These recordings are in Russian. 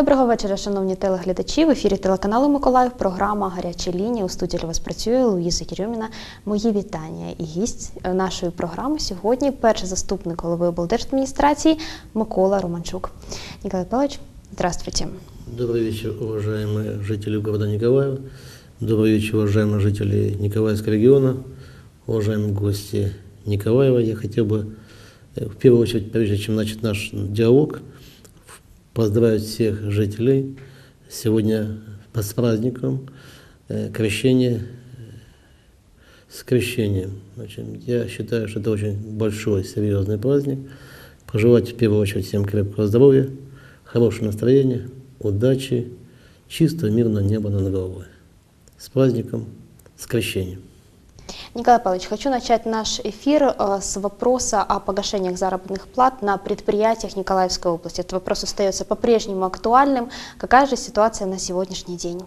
Доброго вечора, шановні телеглядачі. В ефірі телеканалу Миколаїв. Програма Гаряча лінія. У студії для вас працює Луїза Єрьоміна. Мої вітання і гість е, нашої програми сьогодні перший заступник голови облдержадміністрації Микола Романчук. Ніколай Павлович, здравствуйте. Добрый вечер, уважаемые жители города Николаева. Добрый вечер, уважаемые жители Николаевского региона, уважаемые гости Николаева. Я хотел бы, э, в первую очередь, прежде чем начать наш диалог, поздравить всех жителей сегодня с праздником э, крещения, э, с крещением. Значит, я считаю, что это очень большой, серьезный праздник. Пожелать в первую очередь всем крепкого здоровья, хорошего настроения, удачи, чистого мирного неба над головой. С праздником, с крещением. Николай Павлович, хочу начать наш эфир э, с вопроса о погашениях заработных плат на предприятиях Николаевской области. Этот вопрос остается по-прежнему актуальным. Какая же ситуация на сегодняшний день?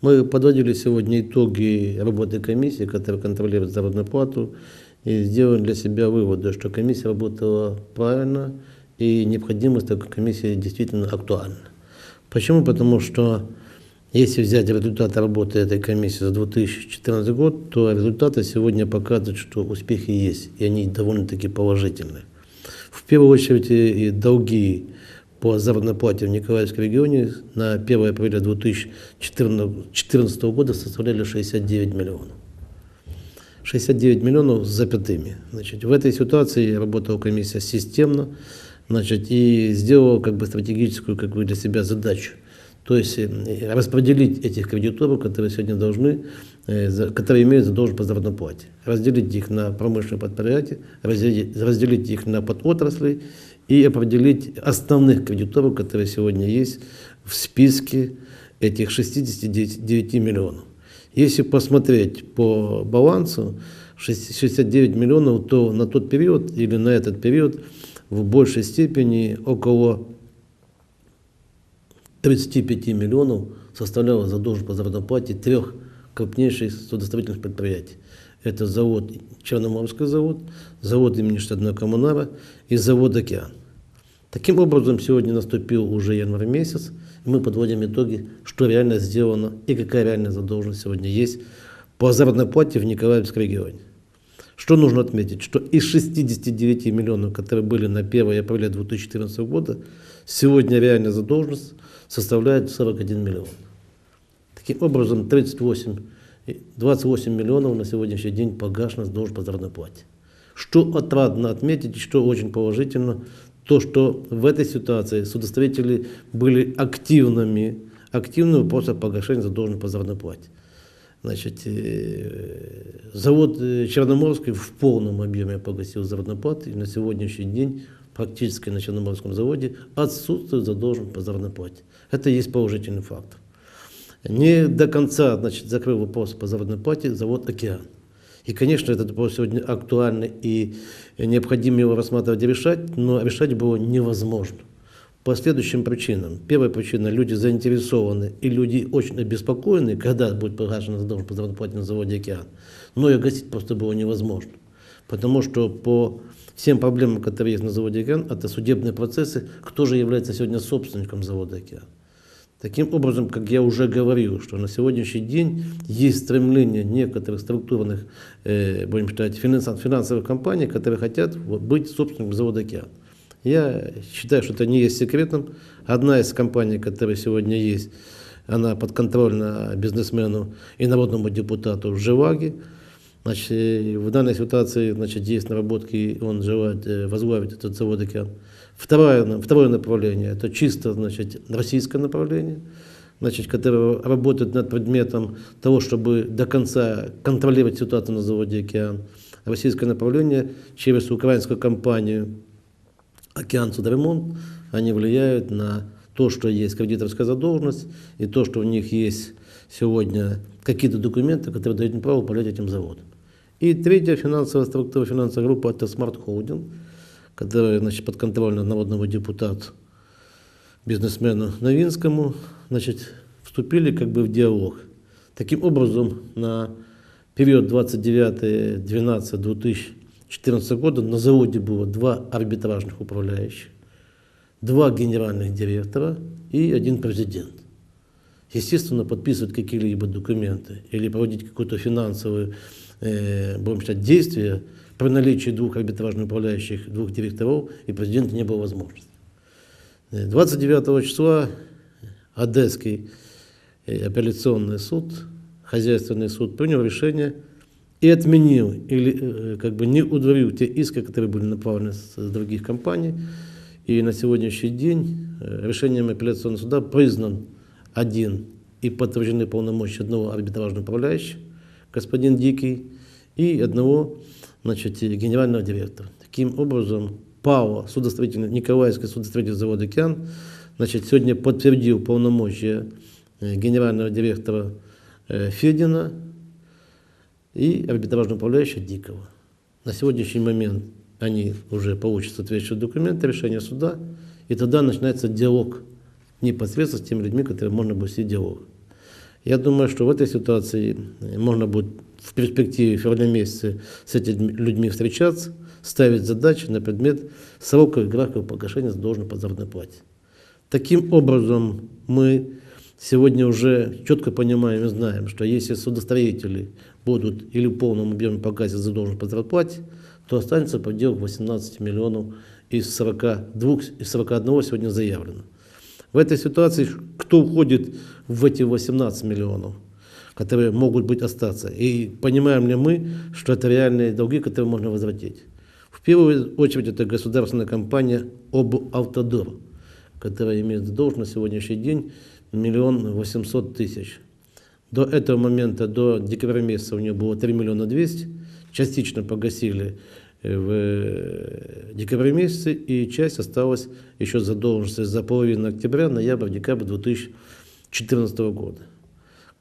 Мы подводили сегодня итоги работы комиссии, которая контролирует заработную плату, и сделали для себя выводы, что комиссия работала правильно, и необходимость такой комиссии действительно актуальна. Почему? Потому что если взять результаты работы этой комиссии за 2014 год, то результаты сегодня показывают, что успехи есть, и они довольно-таки положительные. В первую очередь и долги по заработной плате в Николаевском регионе на 1 апреля 2014 года составляли 69 миллионов. 69 миллионов с запятыми. Значит, в этой ситуации работала комиссия системно значит, и сделала как бы, стратегическую как бы, для себя задачу. То есть э, распределить этих кредиторов, которые сегодня должны, э, которые имеют задолженность по заработной плате. Разделить их на промышленные предприятия, разделить, разделить их на подотрасли и определить основных кредиторов, которые сегодня есть в списке этих 69 миллионов. Если посмотреть по балансу 6- 69 миллионов, то на тот период или на этот период в большей степени около 35 миллионов составляла задолженность по заработной плате трех крупнейших судостроительных предприятий. Это завод, Черноморский завод, завод имени Штатного коммунара и завод «Океан». Таким образом, сегодня наступил уже январь месяц, и мы подводим итоги, что реально сделано и какая реальная задолженность сегодня есть по заработной плате в Николаевском регионе. Что нужно отметить? Что из 69 миллионов, которые были на 1 апреля 2014 года, сегодня реальная задолженность составляет 41 миллион. Таким образом, 38, и 28 миллионов на сегодняшний день погашено с должен по заработной плате. Что отрадно отметить, что очень положительно, то, что в этой ситуации судостроители были активными, активными в вопросах погашения задолженности по заработной плате. Значит, э, завод э, Черноморский в полном объеме погасил плату, и на сегодняшний день практически на Черноморском заводе отсутствует задолженность по заработной Это есть положительный фактор. Не до конца значит, закрыл вопрос по заработной плате завод «Океан». И, конечно, этот вопрос сегодня актуальный и необходимо его рассматривать и решать, но решать было невозможно. По следующим причинам. Первая причина – люди заинтересованы и люди очень обеспокоены, когда будет погашена задолженность по заработной плате на заводе «Океан». Но ее гасить просто было невозможно. Потому что по всем проблемам, которые есть на заводе «Океан», это судебные процессы, кто же является сегодня собственником завода «Океан». Таким образом, как я уже говорил, что на сегодняшний день есть стремление некоторых структурных, э, будем считать, финанс- финансовых компаний, которые хотят быть собственником завода «Океан». Я считаю, что это не есть секретом. Одна из компаний, которая сегодня есть, она подконтрольна бизнесмену и народному депутату Живаги. Значит, э, в данной ситуации значит, есть наработки, он желает э, возглавить этот завод «Океан». Второе, второе направление – это чисто значит, российское направление, значит, которое работает над предметом того, чтобы до конца контролировать ситуацию на заводе «Океан». Российское направление через украинскую компанию «Океан Судоремонт», они влияют на то, что есть кредиторская задолженность, и то, что у них есть сегодня какие-то документы, которые дают им право управлять этим заводом. И третья финансовая структура, финансовая группа – это Smart Holding, которая значит, подконтрольна народному депутату, бизнесмену Новинскому, значит, вступили как бы в диалог. Таким образом, на период 29-12-2014 года на заводе было два арбитражных управляющих, два генеральных директора и один президент. Естественно, подписывать какие-либо документы или проводить какое-то финансовое, э, будем считать, действие при наличии двух арбитражных управляющих, двух директоров и президента не было возможности. Э, 29 числа Одесский э, апелляционный суд, хозяйственный суд принял решение и отменил или э, как бы не удовлетворил те иски, которые были направлены с других компаний. И на сегодняшний день э, решением апелляционного суда признан один и подтверждены полномочия одного арбитражного управляющего, господин Дикий, и одного значит, генерального директора. Таким образом, ПАО, судостроительный, Николаевский судостроительный завод «Океан», значит, сегодня подтвердил полномочия э, генерального директора э, Федина и арбитражного управляющего Дикого. На сегодняшний момент они уже получат соответствующие документы, решение суда, и тогда начинается диалог непосредственно с теми людьми, которые можно будет вести диалог. Я думаю, что в этой ситуации э, можно будет в перспективе в феврале месяце с этими людьми встречаться, ставить задачи на предмет срока и графика погашения задолженной по заработной плате. Таким образом, мы сегодня уже четко понимаем и знаем, что если судостроители будут или в полном объеме погасить задолженность по зарплате, то останется пределах 18 миллионов из 42, из 41 сегодня заявлено. В этой ситуации кто входит в эти 18 миллионов, которые могут быть остаться? И понимаем ли мы, что это реальные долги, которые можно возвратить? В первую очередь это государственная компания «Облавтодор», которая имеет долг на сегодняшний день миллион восемьсот тысяч. До этого момента, до декабря месяца у нее было 3 миллиона 200, частично погасили э, в э, декабре месяце, и часть осталась еще задолженности за половину октября, ноябрь, декабрь 2014 года.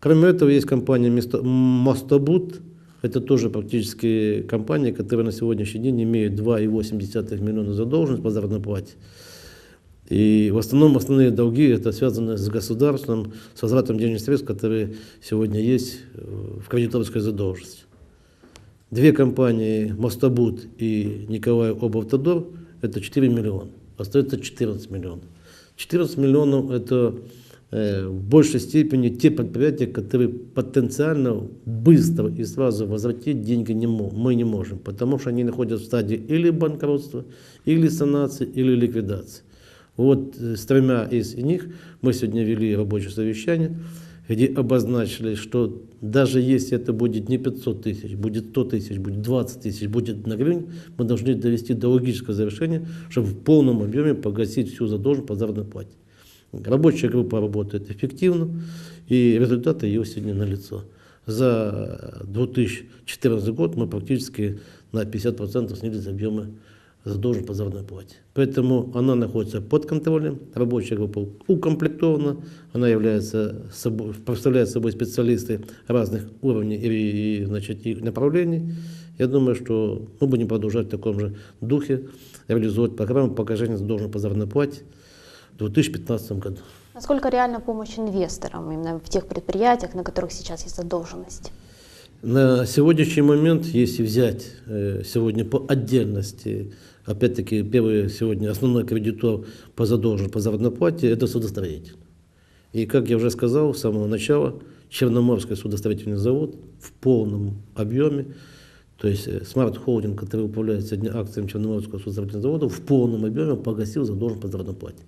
Кроме этого, есть компания Мостобуд, это тоже практически компания, которая на сегодняшний день имеет 2,8 миллиона задолженность по заработной плате. И в основном основные долги это связаны с государством, с возвратом денежных средств, которые сегодня есть э, в кредиторской задолженности. Две компании Мостобуд и Николай Облавтодор это 4 миллиона. Остается 14 миллионов. 14 миллионов это в большей степени те предприятия, которые потенциально быстро и сразу возвратить деньги не мы не можем, потому что они находятся в стадии или банкротства, или санации, или ликвидации. Вот э, с тремя из них мы сегодня вели рабочее совещание, где обозначили, что даже если это будет не 500 тысяч, будет 100 тысяч, будет 20 тысяч, будет на гривен, мы должны довести до логического завершения, чтобы в полном объеме погасить всю задолженность по заработной плате. Рабочая группа работает эффективно, и результаты ее сегодня налицо. За 2014 год мы практически на 50% снизили объемы задолженности по заработной плате. Поэтому она находится под контролем, рабочая группа укомплектована, она является собой, представляет собой специалисты разных уровней и, и, значит, и направлений. Я думаю, что мы будем продолжать в таком же духе реализовать программу погашения задолженности по заработной плате в 2015 году. Насколько реальна помощь инвесторам именно в тех предприятиях, на которых сейчас есть задолженность? На сегодняшний момент, если взять э, сегодня по отдельности, опять-таки первый сегодня основной кредитор по задолженности по заработной плате, это судостроитель. И как я уже сказал с самого начала, Черноморский судостроительный завод в полном объеме, то есть э, Holding, который управляет сегодня акциями Черноморского судостроительного завода, в полном объеме погасил задолженность по заработной плате.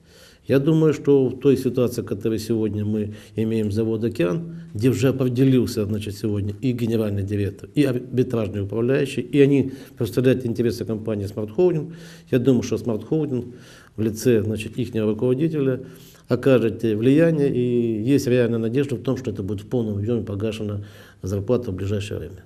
Я думаю, что в той ситуации, которой сегодня мы имеем завод «Океан», где уже определился значит, сегодня и генеральный директор, и арбитражный управляющий, и они представляют интересы компании Smart Holding, я думаю, что Smart Holding в лице значит, их руководителя окажет влияние, и есть реальная надежда в том, что это будет в полном объеме погашена зарплата в ближайшее время.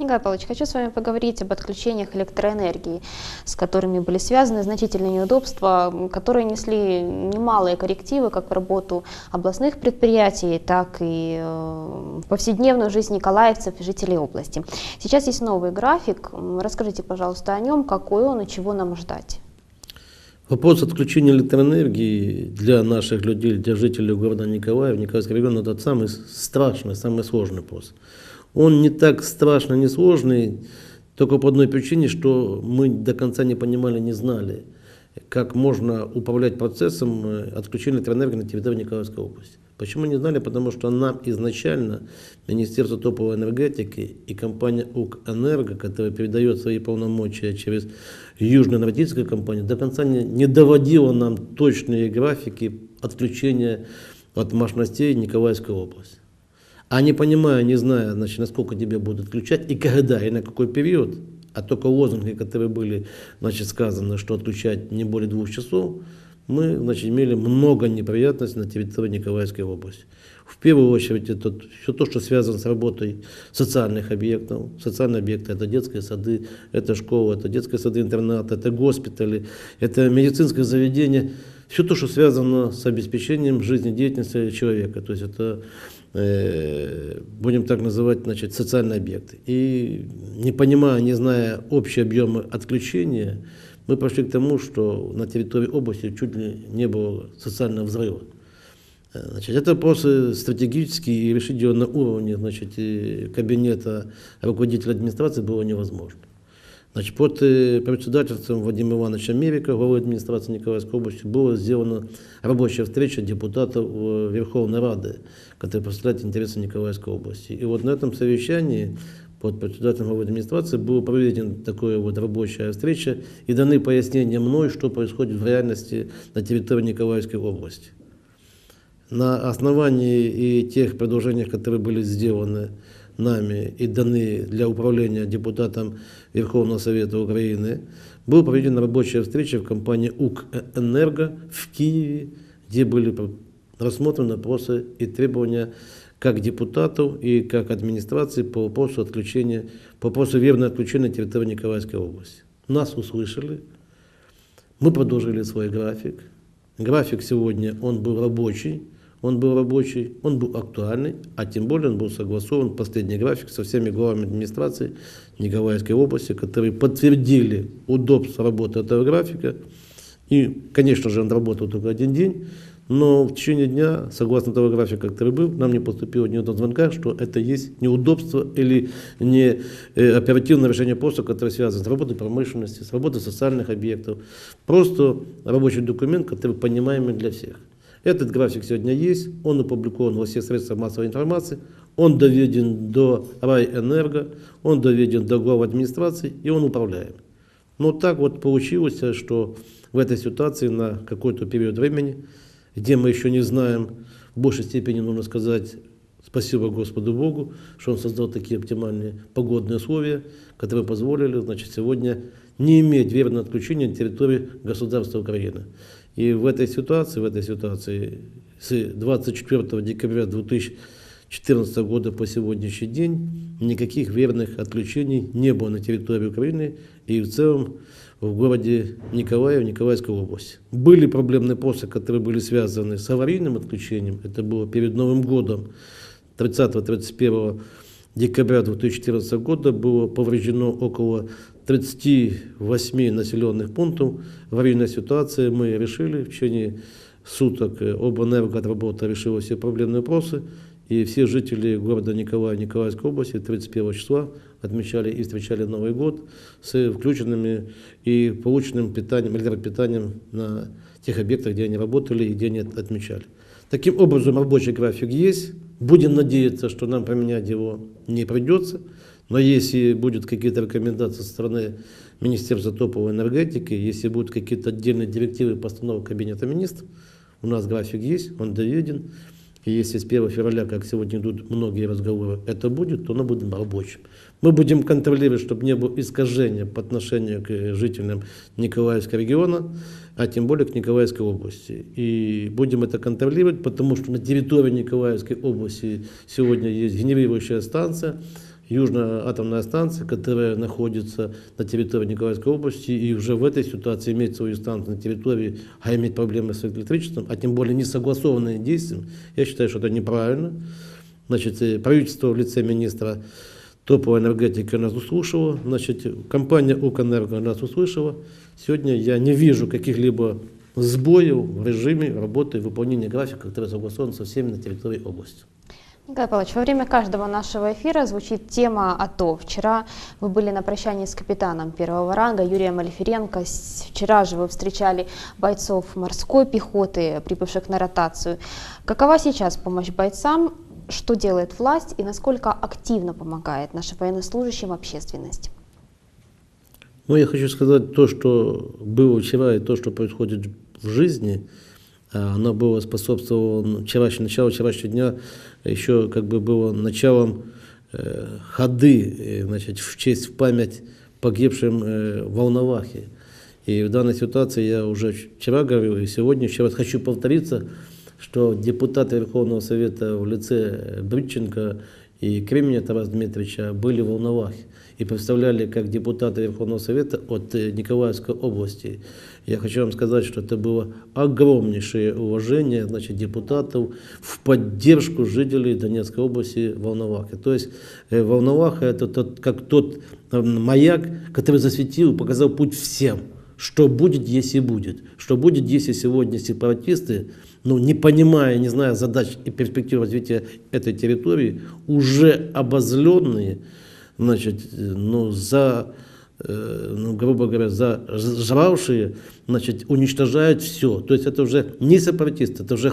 Николай Павлович, хочу с вами поговорить об отключениях электроэнергии, с которыми были связаны значительные неудобства, которые несли немалые коррективы как в работу областных предприятий, так и э, в повседневную жизнь николаевцев и жителей области. Сейчас есть новый график. Расскажите, пожалуйста, о нем, какой он и чего нам ждать. Вопрос отключения электроэнергии для наших людей, для жителей города Николаев, Николаевского региона, это самый страшный, самый сложный вопрос. Он не так страшно, не сложный, только по одной причине, что мы до конца не понимали, не знали, как можно управлять процессом э, отключения электроэнергии на территории Николаевской области. Почему не знали? Потому что нам изначально Министерство топовой энергетики и компания УК которая передает свои полномочия через Южную энергетическую компанию, до конца не, не доводила нам точные графики отключения от мощностей Николаевской области. А не понимая, не зная, значит, насколько тебе будут отключать и когда, и на какой период, а только лозунги, которые были значит, сказаны, что отключать не более двух часов, мы значит, имели много неприятностей на территории Николаевской области. В первую очередь, это все то, что связано с работой социальных объектов. Социальные объекты – это детские сады, это школы, это детские сады-интернаты, это госпитали, это медицинское заведение. Все то, что связано с обеспечением жизнедеятельности человека. То есть это будем так называть, значит, социальные объекты. И не понимая, не зная общие объемы отключения, мы пошли к тому, что на территории области чуть ли не было социального взрыва. Э, Значит, это вопросы стратегические, и решить ее на уровне значит, кабинета руководителя администрации было невозможно. Значит, под э, председательством Вадима Ивановича Мерика, главы администрации Николаевской области, была сделана рабочая встреча депутатов э, Верховной Рады, которые представляют интересы Николаевской области. И вот на этом совещании под председателем главы администрации была проведена такая вот рабочая встреча и даны пояснения мной, что происходит в реальности на территории Николаевской области. На основании и тех предложений, которые были сделаны нами и даны для управления депутатом Верховного Совета Украины, была проведена рабочая встреча в компании УК «Энерго» в Киеве, где были рассмотрены вопросы и требования как депутатов и как администрации по вопросу отключения, по вопросу верного отключения территории Николаевской области. Нас услышали, мы продолжили свой график. График сегодня, он был рабочий, он был рабочий, он был актуальный, а тем более он был согласован, последний график, со всеми главами администрации Николаевской области, которые подтвердили удобство работы этого графика. И, конечно же, он работал только один день, но в течение дня, согласно того графика, который был, нам не поступило ни одного звонка, что это есть неудобство или не э, оперативное решение вопроса, которое связано с работой промышленности, с работой социальных объектов. Просто рабочий документ, который понимаемый для всех. Этот график сегодня есть, он опубликован во всех средствах массовой информации, он доведен до райэнерго, он доведен до глав администрации и он управляем. Но так вот получилось, что в этой ситуации на какой-то период времени, где мы еще не знаем, в большей степени нужно сказать спасибо Господу Богу, что Он создал такие оптимальные погодные условия, которые позволили значит, сегодня не иметь верного отключения на территории государства Украины. И в этой ситуации, в этой ситуации с 24 декабря 2014 года по сегодняшний день никаких верных отключений не было на территории Украины и в целом в городе Николаев, Николаевской области. Были проблемные посты, которые были связаны с аварийным отключением. Это было перед Новым годом 30-31 декабря 2014 года было повреждено около 38 населенных пунктов. В аварийной ситуации мы решили в течение суток обэнерго отработала, решила все проблемные вопросы. И все жители города Николая, Николаевской области 31 числа отмечали и встречали Новый год с включенными и полученным питанием, электропитанием на тех объектах, где они работали и где они отмечали. Таким образом, рабочий график есть. Будем надеяться, что нам поменять его не придется. Но если будут какие-то рекомендации со стороны Министерства топовой энергетики, если будут какие-то отдельные директивы постановок Кабинета министров, у нас график есть, он доведен. И если с 1 февраля, как сегодня идут многие разговоры, это будет, то оно будет рабочим. Мы будем контролировать, чтобы не было искажения по отношению к жителям Николаевского региона, а тем более к Николаевской области. И будем это контролировать, потому что на территории Николаевской области сегодня есть генерирующая станция, Южная атомная станция, которая находится на территории Николаевской области, и уже в этой ситуации иметь свою станцию на территории, а иметь проблемы с электричеством, а тем более не согласованные действия, я считаю, что это неправильно. Значит, э, правительство в лице министра топовой энергетики нас услышало, значит, компания «Укэнерго» нас услышала. Сегодня я не вижу каких-либо сбоев в режиме работы и выполнения графика, который согласован со всеми на территории области. Николай Павлович, во время каждого нашего эфира звучит тема АТО. Вчера вы были на прощании с капитаном первого ранга Юрием Алиференко. Вчера же вы встречали бойцов морской пехоты, прибывших на ротацию. Какова сейчас помощь бойцам? Что делает власть и насколько активно помогает нашим военнослужащим общественность? Ну, я хочу сказать, то, что было вчера, и то, что происходит в жизни, оно было способствовало вчерашнему, начало вчерашнего дня, еще как бы было началом э, ходы, э, значит, в честь, в память погибшим э, в Волновахе. И в данной ситуации я уже вчера говорил, и сегодня еще раз хочу повториться, что депутаты Верховного Совета в лице Бритченко и Кременя Тараса Дмитриевича были в Волновахе и представляли как депутаты Верховного Совета от э, Николаевской области. Я хочу вам сказать, что это было огромнейшее уважение значит, депутатов в поддержку жителей Донецкой области Волновахи. То есть э, Волноваха это тот, как тот э, маяк, который засветил, показал путь всем что будет, если будет. Что будет, если сегодня сепаратисты, ну, не понимая, не зная задач и перспектив развития этой территории, уже обозленные, значит, э, ну, за, ну, грубо говоря, за жравшие, значит, уничтожают все. То есть это уже не сепаратисты, это уже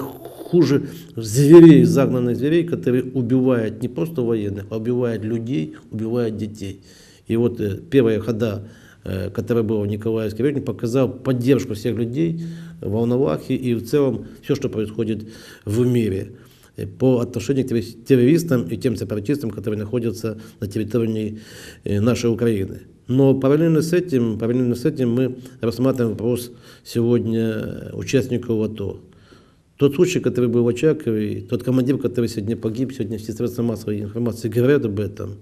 хуже зверей, загнанных зверей, которые убивают не просто военных, а убивают людей, убивают детей. И вот э, первая хода э, который был в Николаевске районе, показал поддержку всех людей в Волновахе и в целом все, что происходит в мире э, по отношению к террори- террористам и тем сепаратистам, которые находятся на территории э, нашей Украины. Но параллельно с этим, параллельно с этим мы рассматриваем вопрос сегодня участников АТО. Тот случай, который был в Очакове, тот командир, который сегодня погиб, сегодня все средства массовой информации говорят об этом.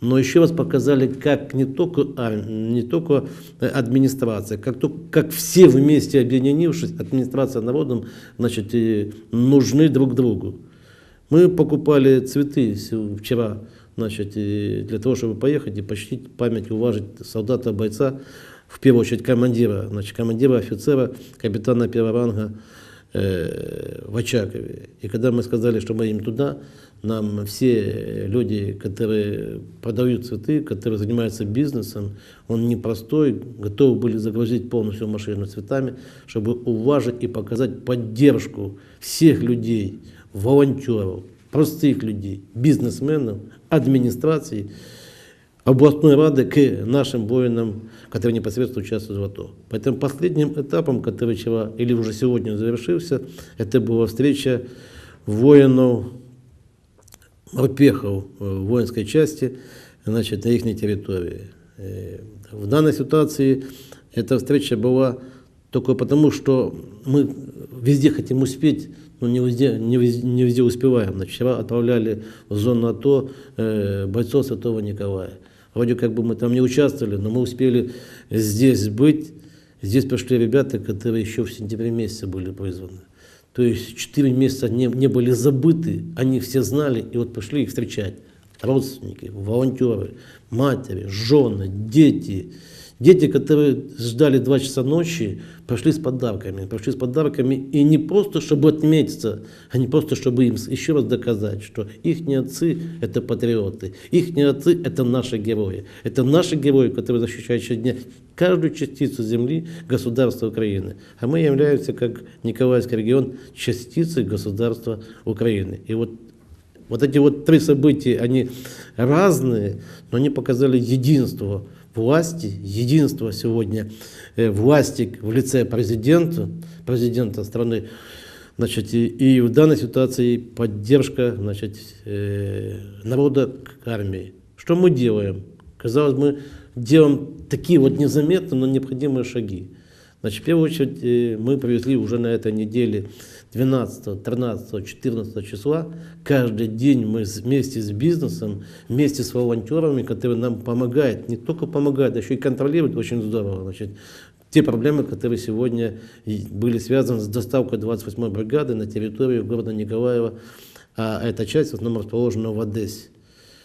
Но еще раз показали, как не только, не только э, администрация, как, то, как все вместе объединившись, администрация народом, значит, и нужны друг другу. Мы покупали цветы вчера, значит, для того, чтобы поехать и почтить память, уважить солдата, бойца, в первую очередь командира, значит, командира, офицера, капитана первого ранга э, в Очакове. И когда мы сказали, что мы едем туда, нам все люди, которые продают цветы, которые занимаются бизнесом, он непростой, готовы были загрузить полностью машину цветами, чтобы уважить и показать поддержку всех людей, волонтеров, простых людей, бизнесменов, администрации, областной рады к нашим воинам, которые непосредственно участвуют в АТО. Поэтому последним этапом, который вчера или уже сегодня завершился, это была встреча воинов, морпехов э, воинской части значит, на их территории. Э, В данной ситуации эта встреча была только потому, что мы везде хотим успеть, но не везде, не везде, не везде успеваем. Значит, вчера отправляли в зону АТО э, бойцов Святого Николая. Вроде как бы мы там не участвовали, но мы успели здесь быть. Здесь пришли ребята, которые еще в сентябре месяце были призваны. То есть четыре месяца не, не были забыты, они все знали, и вот пришли их встречать. Родственники, волонтеры, матери, жены, дети. Дети, которые ждали два часа ночи, пришли с подарками. Пришли с подарками и не просто, чтобы отметиться, а не просто, чтобы им еще раз доказать, что их отцы – это патриоты, их отцы – это наши герои. Это наши герои, которые защищают сегодня каждую частицу земли государства Украины. А мы являемся, как Николаевский регион, частицей государства Украины. И вот вот эти вот три события, они разные, но они показали единство власти, единство сегодня э, власти в лице президента, президента страны, значит, и, и в данной ситуации поддержка, значит, э, народа к армии. Что мы делаем? Казалось, мы делаем такие вот незаметные, но необходимые шаги. Значит, в первую очередь э, мы привезли уже на этой неделе 12, 13, 14 числа. Каждый день мы вместе с бизнесом, вместе с волонтерами, которые нам помогают, не только помогают, а еще и контролируют очень здорово. Значит, те проблемы, которые сегодня были связаны с доставкой 28-й бригады на территорию города Николаева, а эта часть в основном расположена в Одессе.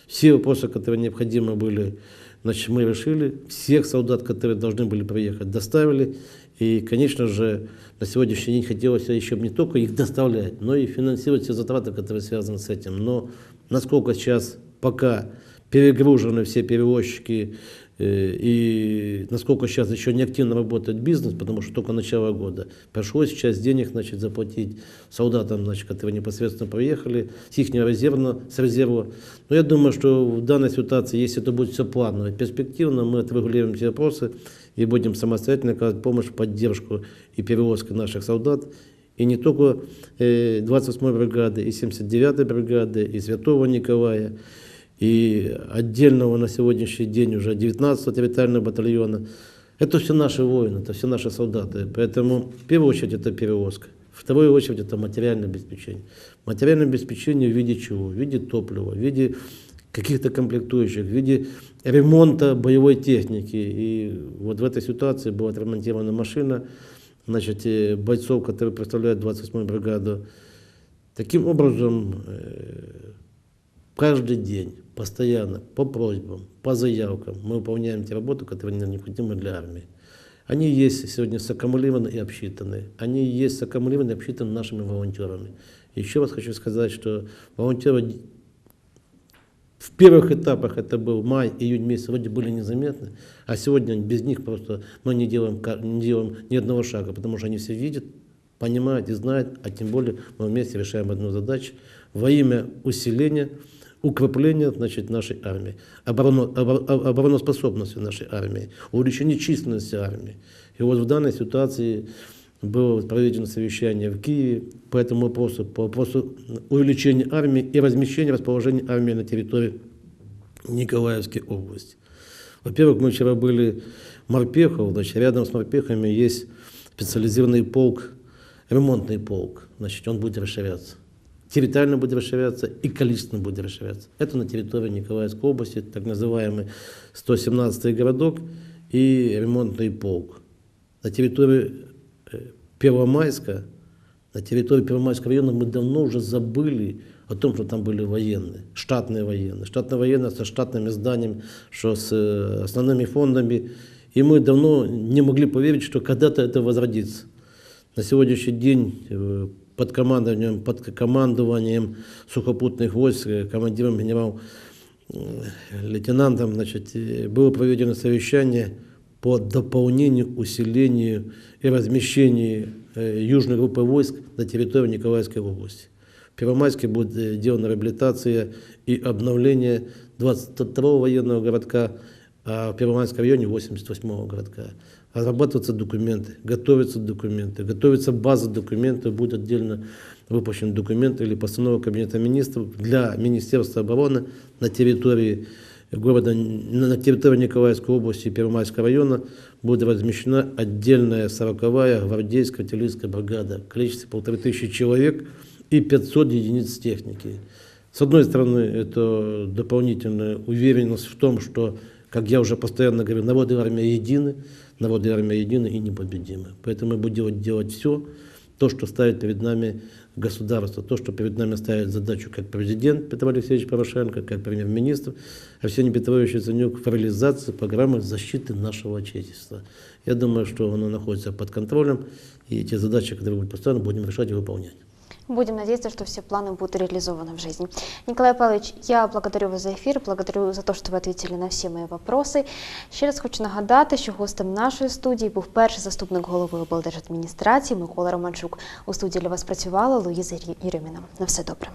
Все вопросы, которые необходимы были, значит, мы решили. Всех солдат, которые должны были приехать, доставили. И, конечно же, на сегодняшний день хотелось еще не только их доставлять, но и финансировать все затраты, которые связаны с этим. Но насколько сейчас пока перегружены все перевозчики, э, и насколько сейчас еще не активно работает бизнес, потому что только начало года, пришлось часть денег значит, заплатить солдатам, значит, которые непосредственно приехали с их резерва, с резерва. Но я думаю, что в данной ситуации, если это будет все планово и перспективно, мы отрегулируем все вопросы и будем самостоятельно оказывать помощь, поддержку и перевозку наших солдат. И не только э, 28-й бригады, и 79-й бригады, и Святого Николая, и отдельного на сегодняшний день уже 19-го территориального батальона. Это все наши воины, это все наши солдаты. Поэтому в первую очередь это перевозка. В вторую очередь это материальное обеспечение. Материальное обеспечение в виде чего? В виде топлива, в виде каких-то комплектующих, в виде ремонта боевой техники. И вот в этой ситуации была отремонтирована машина, значит, э, бойцов, которые представляют 28-ю бригаду. Таким образом, э, каждый день, постоянно, по просьбам, по заявкам мы выполняем те работы, которые необходимы для армии. Они есть сегодня саккумулированы и обсчитаны. Они есть саккумулированы и обсчитаны нашими волонтерами. Еще раз хочу сказать, что волонтеры в первых этапах, это был май, июнь месяц, вроде были незаметны, а сегодня без них просто мы не делаем, не делаем ни одного шага, потому что они все видят, понимают и знают, а тем более мы вместе решаем одну задачу во имя усиления, укрепления значит, нашей армии, обороно- обор- об- обороноспособности нашей армии, увеличения численности армии. И вот в данной ситуации было проведено совещание в Киеве по этому вопросу, по вопросу увеличения армии и размещения, расположения армии на территории Николаевской области. Во-первых, мы вчера были в Морпехово, значит, рядом с Морпехами есть специализированный полк, ремонтный полк, значит, он будет расширяться. Территориально будет расширяться и количественно будет расширяться. Это на территории Николаевской области, так называемый 117-й городок и ремонтный полк. На территории Первомайска, на территории Первомайского района мы давно уже забыли о том, что там были военные, штатные военные. Штатные военные со штатными зданиями, что с э, основными фондами. И мы давно не могли поверить, что когда-то это возродится. На сегодняшний день э, под командованием, под командованием сухопутных войск, э, командиром генерал лейтенантом, значит, было проведено совещание по дополнению, усилению и размещению э, южной группы войск на территории Николаевской области. В Первомайске будет э, сделана реабилитация и обновление 22-го военного городка, а в Первомайском районе 88-го городка. Разрабатываются документы, готовятся документы, готовится база документов, будет отдельно выпущен документ или постанова Кабинета министров для Министерства обороны на территории города, на территории Николаевской области и Первомайского района будет размещена отдельная 40-я гвардейская артиллерийская бригада в количестве полторы тысячи человек и 500 единиц техники. С одной стороны, это дополнительная уверенность в том, что, как я уже постоянно говорю, народы армия едины, народы армия едины и непобедимы. Поэтому мы будем делать, делать все, то, что ставит перед нами государство, то, что перед нами ставит задачу как президент Петр Алексеевич Порошенко, как премьер-министр Арсений Петрович Яценюк в реализации программы защиты нашего Отечества. Я думаю, что оно находится под контролем, и эти задачи, которые будут поставлены, будем решать и выполнять. Будем надеяться, что все планы будут реализованы в жизни. Николай Павлович, я благодарю вас за ефір, благодарю за те, що ви відповіли на всі мої питання. Ще раз хочу нагадати, що гостем нашої студії був перший заступник голови облдержадміністрації Микола Романчук. У студії для вас працювала Луїза Єрюміна. На все добре.